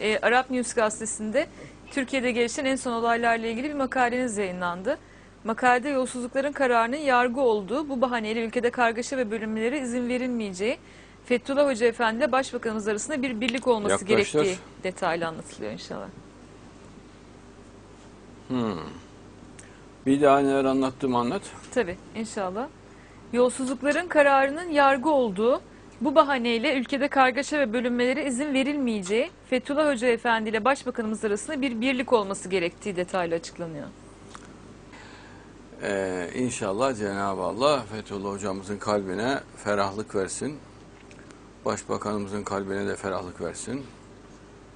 e, Arap News gazetesinde Türkiye'de gelişen en son olaylarla ilgili bir makaleniz yayınlandı. Makalede yolsuzlukların kararının yargı olduğu, bu bahaneyle ülkede kargaşa ve bölünmelere izin verilmeyeceği, Fethullah Hoca Efendi ile Başbakanımız arasında bir birlik olması Yaklaştır. gerektiği detaylı anlatılıyor inşallah. Bir daha neler anlattım anlat. Tabii inşallah. Yolsuzlukların kararının yargı olduğu, bu bahaneyle ülkede kargaşa ve bölünmelere izin verilmeyeceği, Fethullah Hoca Efendi ile Başbakanımız arasında bir birlik olması gerektiği detaylı açıklanıyor. Ee, inşallah Cenab-ı Allah Fethullah hocamızın kalbine ferahlık versin. Başbakanımızın kalbine de ferahlık versin.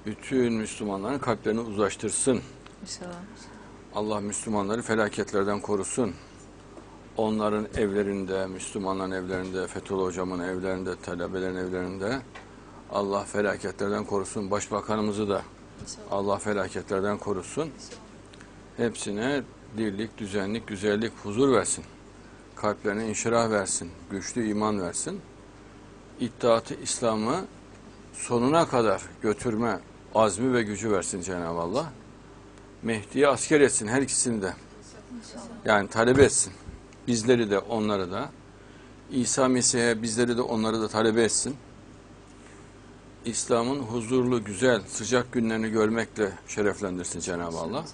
Bütün Müslümanların kalplerini uzlaştırsın. İnşallah. Allah Müslümanları felaketlerden korusun. Onların evlerinde, Müslümanların evlerinde, Fethullah hocamın evlerinde, talebelerin evlerinde Allah felaketlerden korusun. Başbakanımızı da Allah felaketlerden korusun. Hepsine dirlik, düzenlik, güzellik, huzur versin. Kalplerine inşirah versin. Güçlü iman versin. İttihatı İslam'ı sonuna kadar götürme azmi ve gücü versin Cenab-ı Allah. Mehdi'ye asker etsin her ikisini de. Yani talep etsin. Bizleri de onları da. İsa Mesih'e bizleri de onları da talep etsin. İslam'ın huzurlu, güzel, sıcak günlerini görmekle şereflendirsin Cenab-ı Allah.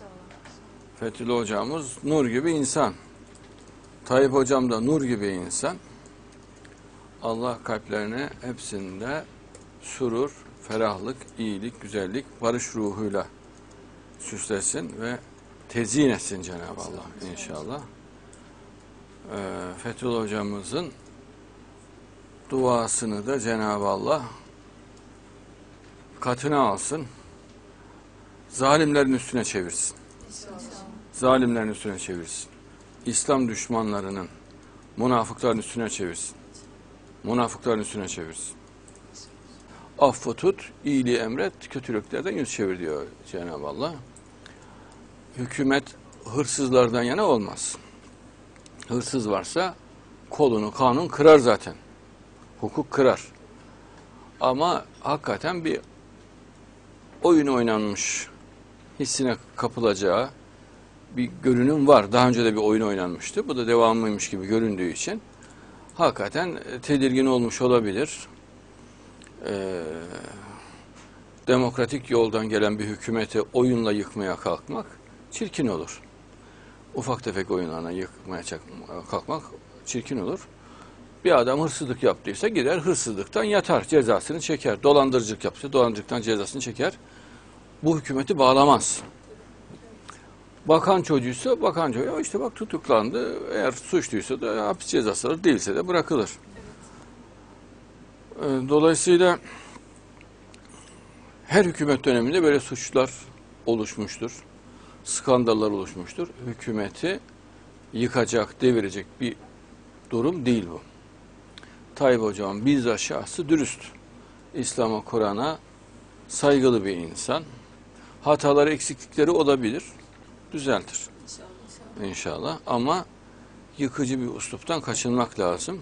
Fethullah hocamız nur gibi insan. Tayyip hocam da nur gibi insan. Allah kalplerine hepsinde surur, ferahlık, iyilik, güzellik, barış ruhuyla süslesin ve tezyin etsin Cenab-ı Allah inşallah. Fethullah hocamızın duasını da Cenab-ı Allah katına alsın. Zalimlerin üstüne çevirsin. Zalimlerin üstüne çevirsin. İslam düşmanlarının, münafıkların üstüne çevirsin. Münafıkların üstüne çevirsin. Affı tut, iyiliği emret, kötülüklerden yüz çevir diyor Cenab-ı Allah. Hükümet hırsızlardan yana olmaz. Hırsız varsa kolunu kanun kırar zaten. Hukuk kırar. Ama hakikaten bir oyun oynanmış hissine kapılacağı bir görünüm var. Daha önce de bir oyun oynanmıştı. Bu da devamıymış gibi göründüğü için hakikaten tedirgin olmuş olabilir. Ee, demokratik yoldan gelen bir hükümeti oyunla yıkmaya kalkmak çirkin olur. Ufak tefek oyunlarla yıkmaya kalkmak çirkin olur. Bir adam hırsızlık yaptıysa gider hırsızlıktan yatar, cezasını çeker. Dolandırıcılık yaptı, dolandırıcılıktan cezasını çeker. Bu hükümeti bağlamaz. Bakan çocuğuysa bakan çocuğu işte bak tutuklandı. Eğer suçluysa da hapis cezası alır, değilse de bırakılır. Ee, Dolayısıyla her hükümet döneminde böyle suçlar oluşmuştur. Skandallar oluşmuştur. Hükümeti yıkacak, devirecek bir durum değil bu. Tayyip Hocam bizzat şahsı dürüst. İslam'a, Kur'an'a saygılı bir insan. Hataları, eksiklikleri olabilir. Düzeltir. İnşallah. Ama yıkıcı bir usluptan kaçınmak lazım.